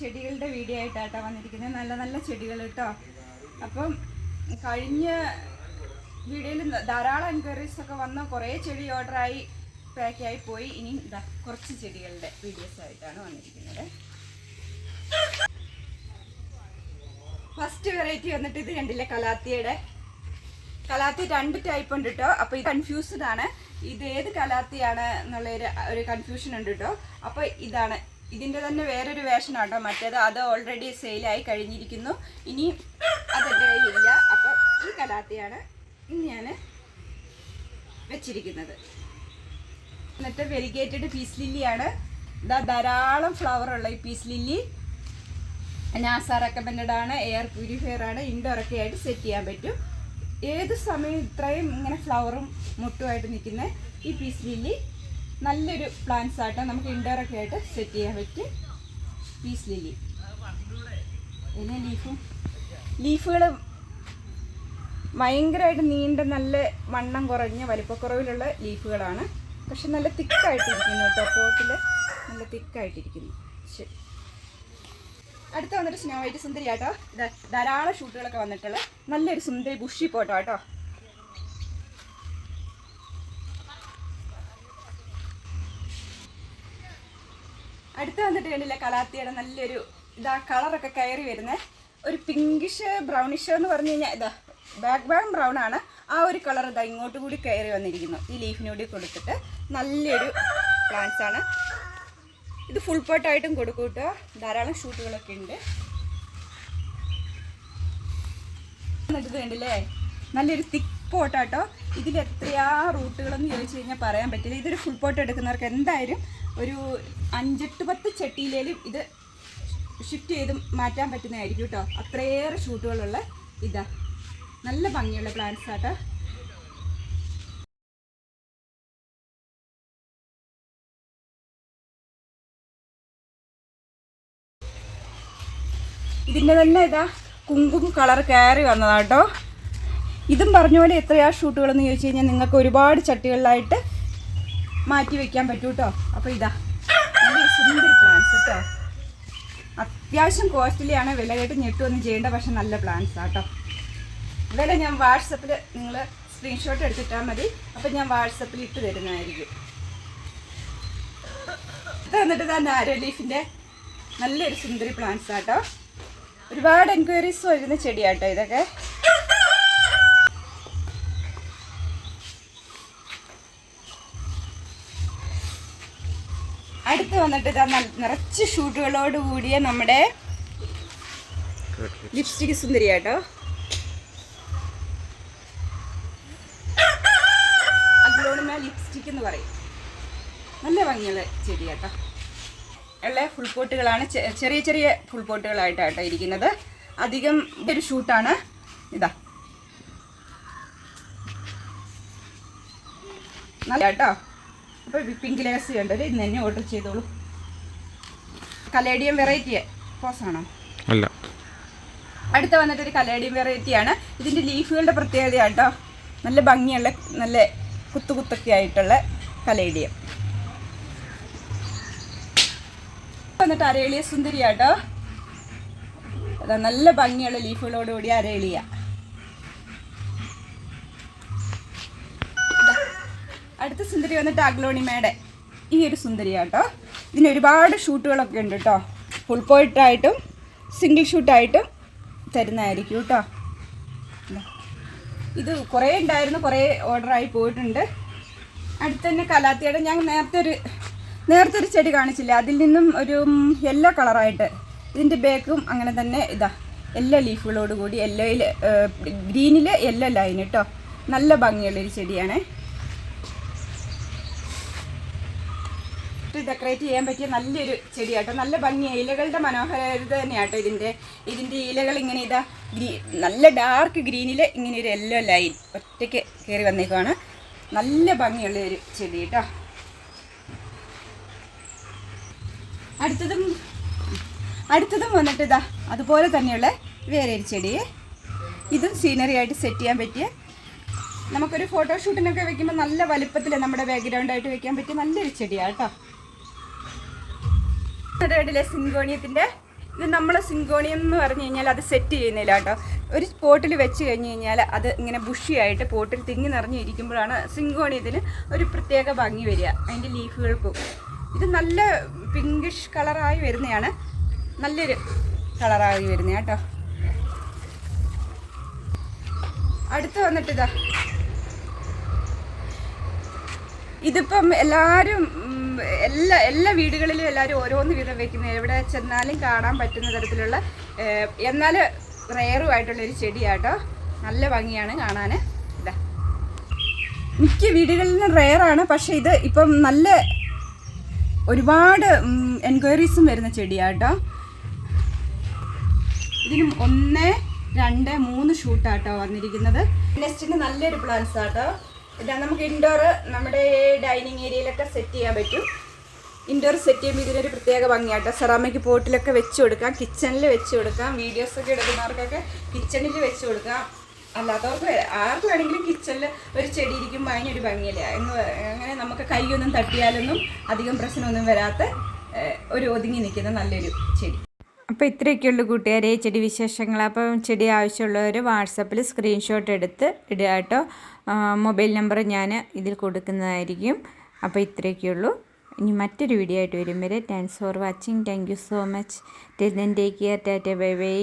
ചെടികളുടെ വീഡിയോ ആയിട്ടാട്ടോ വന്നിരിക്കുന്നത്. നല്ല നല്ല ചെടികൾ കേട്ടോ. അപ്പം കഴിഞ്ഞ വീഡിയോയിൽ ധാരാളം എൻക്വയറീസ് ഒക്കെ വന്ന. കുറേ ചെടി ഓർഡറായി പാക്കായി പോയി. ഇനി ഇതാ കുറച്ച് ചെടികളുടെ വീഡിയോസ് ആയിട്ടാണ് വന്നിരിക്കുന്നത്. ഫസ്റ്റ് വെറൈറ്റി വന്നിട്ട് ഇത് കണ്ടില്ലേ? കലാത്തിയുടെ. കലാത്തി രണ്ട് ടൈപ്പ് ഉണ്ട് കേട്ടോ അപ്പോൾ ഇത് കൺഫ്യൂസ്ഡ് ആണ്. ഇത് ഏത് കലാത്തിയാണ് എന്നുള്ള ഒരു ഒരു കൺഫ്യൂഷൻ ഉണ്ട് കേട്ടോ അപ്പോൾ ഇതാണ് ഇതിന്റെ തന്നെ വേറൊരു വേഷൻ ആട്ടോ. മറ്റേത് അത് ഓൾറെഡി സെയിലായി കഴിഞ്ഞിരിക്കുന്നു. ഇനി അതെന്റെ കയ്യിലില്ല അപ്പോൾ ഈ കലാത്തിയാണ് ഞാൻ വെച്ചിരിക്കുന്നത്. എന്നിട്ട് വെരിഗേറ്റഡ് പീസ് ലില്ലിയാണ് ഇതാ ധാരാളം ഫ്ലവർ ഉള്ള ഈ പീസ് ലില്ലി നാസ റെക്കമെൻഡഡ് ആണ്. എയർ പ്യൂരിഫയർ ആണ്. ഇൻഡോർ ഒക്കെ ആയിട്ട് സെറ്റ് ചെയ്യാൻ പറ്റും. ഏത് സമയം ഇത്രയും ഇങ്ങനെ ഫ്ലവറും മുട്ടുമായിട്ട് നിൽക്കുന്ന ഈ പീസ് ലില്ലി നല്ലൊരു പ്ലാന്റ്സ് ആട്ടോ നമുക്ക് ഇൻഡോർ ആയിട്ട് സെറ്റ് ചെയ്യാൻ പറ്റും പീസ് ലില്ലി പിന്നെ ലീഫും ലീഫുകൾ ഭയങ്കരമായിട്ട് നീണ്ട നല്ല വണ്ണം കുറഞ്ഞ വലിപ്പക്കുറവിലുള്ള ലീഫുകളാണ് പക്ഷെ നല്ല തിക്കായിട്ടിരിക്കുന്നു കേട്ടോ പോട്ടിൽ നല്ല തിക്കായിട്ടിരിക്കുന്നു. ശരി. അടുത്ത വന്നിട്ട് സ്നോ വൈറ്റ് സുന്ദരി ആട്ടോ ധാരാളം ഷൂട്ടുകളൊക്കെ വന്നിട്ടുള്ള നല്ലൊരു സുന്ദരി ബുഷി പോട്ടോ കേട്ടോ. അടുത്ത വന്നിട്ട് കണ്ടില്ല കലാത്തിയുടെ നല്ലൊരു ഇതാ കളറൊക്കെ കയറി വരുന്നത് ഒരു പിങ്കിഷ് ബ്രൗണിഷ് എന്ന് പറഞ്ഞു കഴിഞ്ഞാൽ ഇതാ ബാക്ക് ബാക്ക് ബ്രൗൺ ആണ്. ആ ഒരു കളർ ഇതാ ഇങ്ങോട്ട് കൂടി കയറി വന്നിരിക്കുന്നു. ഈ ലീഫിനൂടി കൊടുത്തിട്ട് നല്ലൊരു പ്ലാന്റ്സ് ആണ്. ഇത് ഫുൾ പോട്ടായിട്ടും കൊടുക്കും കേട്ടോ. ധാരാളം ഷൂട്ടുകളൊക്കെ ഉണ്ട്. ഇത് കണ്ടില്ലേ? നല്ലൊരു തിക്ക് പോട്ടാട്ടോ ഇതിൽ എത്രയാ റൂട്ടുകളെന്ന് ചോദിച്ചു കഴിഞ്ഞാൽ പറയാൻ പറ്റില്ല. ഇതൊരു ഫുൾ പോട്ട് എടുക്കുന്നവർക്ക് എന്തായാലും ഒരു അഞ്ചെട്ട് പത്ത് ചട്ടിയിലേലും ഇത് ഷിഫ്റ്റ് ചെയ്ത് മാറ്റാൻ പറ്റുന്നതായിരിക്കും കേട്ടോ. അത്രയേറെ ഷൂട്ടുകളുള്ള ഇതാ. നല്ല ഭംഗിയുള്ള പ്ലാന്റ്സ് ആട്ടോ. ഇതിന്റെ തന്നെ ഇതാ കുങ്കും കളർ കയറി വന്നതാട്ടോ. ഇതും പറഞ്ഞ പോലെ എത്രയാ ഷൂട്ടുകളെന്ന് ചോദിച്ചു കഴിഞ്ഞാൽ നിങ്ങൾക്ക് ഒരുപാട് ചട്ടികളിലായിട്ട് മാറ്റി വെക്കാൻ പറ്റൂ കേട്ടോ അപ്പോൾ ഇതാ. സുന്ദരി പ്ലാന്റ്സ് കേട്ടോ അത്യാവശ്യം കോസ്റ്റ്ലിയാണ്. വില കേട്ട് ഞെട്ടുമൊന്നും ചെയ്യേണ്ട പക്ഷെ നല്ല പ്ലാന്റ്സ് ആട്ടോ വില ഞാൻ വാട്സപ്പിൽ നിങ്ങൾ സ്ക്രീൻഷോട്ട് എടുത്തിട്ടാൽ മതി. അപ്പം ഞാൻ വാട്സപ്പിൽ ഇട്ട് തരുന്നതായിരിക്കും. തന്നിട്ട് ഇതാ നാരോ ലീഫിന്റെ നല്ലൊരു സുന്ദരി പ്ലാന്റ്സ് ആട്ടോ ഒരുപാട് എൻക്വയറീസ് വരുന്ന ചെടിയാട്ടോ ഇതൊക്കെ. അടുത്ത് വന്നിട്ട് ഇതാ നിറച്ച് ഷൂട്ടുകളോട് കൂടിയ നമ്മുടെ ലിപ്സ്റ്റിക് സുന്ദരിയാട്ടോ അഗ്ലോണിമ ലിപ്സ്റ്റിക് എന്ന് പറയും. നല്ല ഭംഗിയുള്ള ചെടി കേട്ടോ. ഉള്ള ഫുൾ പോട്ടുകളാണ് ചെറിയ ചെറിയ ഫുൾ പോട്ടുകളായിട്ടാട്ടോ ഇരിക്കുന്നത്. അധികം ഒരു ഷൂട്ടാണ്. ഇതാ. നല്ല കേട്ടോ. അപ്പോൾ വിപ്പിംഗ് ഗ്ലാസ് വേണ്ടത് ഇന്ന് തന്നെ ഓർഡർ ചെയ്തോളൂ. കലേഡിയം വെറൈറ്റി പോസാണോ അല്ല. അടുത്ത വന്നിട്ടൊരു കലേഡിയം വെറൈറ്റിയാണ് ഇതിന്റെ ലീഫുകളുടെ പ്രത്യേകതയാട്ടോ നല്ല ഭംഗിയുള്ള നല്ല കുത്തു കുത്തൊക്കെ ആയിട്ടുള്ള കലേഡിയം. വന്നിട്ട് അരേളിയ സുന്ദരിയാട്ടോ അതാ നല്ല ഭംഗിയുള്ള ലീഫുകളോടുകൂടി അരേളിയ. അടുത്ത സുന്ദരി വന്നിട്ട് അഗ്ലോണിമയുടെ ഈ ഒരു സുന്ദരി കേട്ടോ ഇതിന് ഒരുപാട് ഷൂട്ടുകളൊക്കെ ഉണ്ട് കേട്ടോ ഫുൾ പോയിട്ടായിട്ടും സിംഗിൾ ഷൂട്ടായിട്ടും തരുന്നതായിരിക്കും കേട്ടോ. ഇത്. കുറേ ഉണ്ടായിരുന്നു കുറേ ഓർഡറായി പോയിട്ടുണ്ട്. അടുത്ത് തന്നെ കലാത്തിയുടെ ഞാൻ നേരത്തെ ഒരു നേരത്തെ ഒരു ചെടി കാണിച്ചില്ല? അതിൽ നിന്നും ഒരു യെല്ലോ കളറായിട്ട് ഇതിന്റെ ബേക്കും അങ്ങനെ തന്നെ ഇതാ. യെല്ലോ ലീഫുകളോട് കൂടി യെല്ലോയിൽ ഗ്രീനിൽ യെല്ലോ ലൈൻ കേട്ടോ നല്ല ഭംഗിയുള്ളൊരു ചെടിയാണ്. ഡെക്കറേറ്റ് ചെയ്യാൻ പറ്റിയ നല്ലൊരു ചെടിയാട്ടോ. നല്ല ഭംഗി ഇലകളുടെ മനോഹരത തന്നെയാട്ടോ ഇതിന്റെ ഇതിന്റെ ഇലകൾ ഇങ്ങനെ ഇതാ ഗ്രീ നല്ല ഡാർക്ക് ഗ്രീനിൽ ഇങ്ങനെ ഒരു യെല്ലോ ലൈൻ ഒറ്റയ്ക്ക് കയറി വന്നേക്കുവാണ്. നല്ല ഭംഗിയുള്ള ഒരു ചെടി കേട്ടോ അടുത്തതും അടുത്തതും വന്നിട്ട് ഇതാ അതുപോലെ തന്നെയുള്ള വേറെ ഒരു ചെടി. ഇതും സീനറി ആയിട്ട് സെറ്റ് ചെയ്യാൻ പറ്റിയ നമുക്കൊരു ഫോട്ടോഷൂട്ടിനൊക്കെ വെക്കുമ്പോൾ നല്ല വലുപ്പത്തിൽ നമ്മുടെ ബാക്ക്ഗ്രൗണ്ടായിട്ട് വെക്കാൻ പറ്റിയ നല്ലൊരു ചെടിയാണ് കേട്ടോ റെഡിലെ സിങ്കോണിയത്തിന്റെ. ഇത് നമ്മൾ സിങ്കോണിയം എന്ന് പറഞ്ഞു കഴിഞ്ഞാൽ അത് സെറ്റ് ചെയ്യുന്നില്ല കേട്ടോ. ഒരു പോട്ടിൽ വെച്ച് കഴിഞ്ഞ് കഴിഞ്ഞാൽ അത് ഇങ്ങനെ ബുഷിയായിട്ട് പോട്ടിൽ തിങ്ങി നിറഞ്ഞിരിക്കുമ്പോഴാണ് സിങ്കോണിയത്തിന് ഒരു പ്രത്യേക ഭംഗി വരിക. അതിന്റെ ലീഫുകൾക്കും ഇത് നല്ല പിങ്കിഷ് കളറായി വരുന്നതാണ്. നല്ലൊരു കളറായി വരുന്ന കേട്ടോ. അടുത്ത് വന്നിട്ട് ഇതാ. ഇതിപ്പം എല്ലാവരും എല്ലാ എല്ലാ വീടുകളിലും എല്ലാവരും ഓരോന്ന് വീതം വെക്കുന്നത് എവിടെ ചെന്നാലും കാണാൻ പറ്റുന്ന തരത്തിലുള്ള എന്നാൽ റെയറുമായിട്ടുള്ളൊരു ചെടിയാട്ടോ. നല്ല ഭംഗിയാണ് കാണാൻ ഇതാ മിക്ക വീടുകളിലും റെയറാണ് പക്ഷേ ഇത് ഇപ്പം നല്ല ഒരുപാട് എൻക്വയറീസും വരുന്ന ചെടിയാട്ടോ. ഇതിന് ഒന്ന് രണ്ട് മൂന്ന് ഷൂട്ടാട്ടോ വന്നിരിക്കുന്നത്. നെക്സ്റ്റിന് നല്ലൊരു പ്ലാൻസ് ആട്ടോ ഇതാ നമുക്ക് ഇൻഡോർ നമ്മുടെ ഡൈനിങ് ഏരിയയിലൊക്കെ സെറ്റ് ചെയ്യാൻ പറ്റും. ഇൻഡോർ സെറ്റ് ചെയ്യുമ്പോൾ ഇതിനൊരു പ്രത്യേക ഭംഗിയാട്ടോ. സെറാമിക് പോട്ടിലൊക്കെ വെച്ച് കൊടുക്കാം. കിച്ചണിൽ വെച്ച് കൊടുക്കാം. വീഡിയോസൊക്കെ എടുക്കുന്നവർക്കൊക്കെ കിച്ചണിൽ വെച്ച് കൊടുക്കാം. അല്ലാത്തവർക്ക് ആർക്ക് വേണമെങ്കിലും കിച്ചണിൽ ഒരു ചെടി ഇരിക്കുമ്പോൾ അതിനൊരു ഭംഗിയില്ല? എന്ന് അങ്ങനെ നമുക്ക് കൈയൊന്നും തട്ടിയാലൊന്നും അധികം പ്രശ്നമൊന്നും വരാത്ത ഒരു ഒതുങ്ങി നിൽക്കുന്ന നല്ലൊരു ചെടി. അപ്പോൾ ഇത്രയൊക്കെയുള്ളൂ കൂട്ടുകാരെ ചെടി വിശേഷങ്ങൾ. അപ്പം ചെടി ആവശ്യമുള്ളവർ വാട്സപ്പിൽ സ്ക്രീൻഷോട്ട് എടുത്ത് ഇടുക കേട്ടോ. മൊബൈൽ നമ്പർ ഞാൻ ഇതിൽ കൊടുക്കുന്നതായിരിക്കും. അപ്പോൾ ഇത്രയൊക്കെയുള്ളൂ. ഇനി മറ്റൊരു വീഡിയോ ആയിട്ട് വരും വരെ thanks for watching thank you so much then take care tata bye bye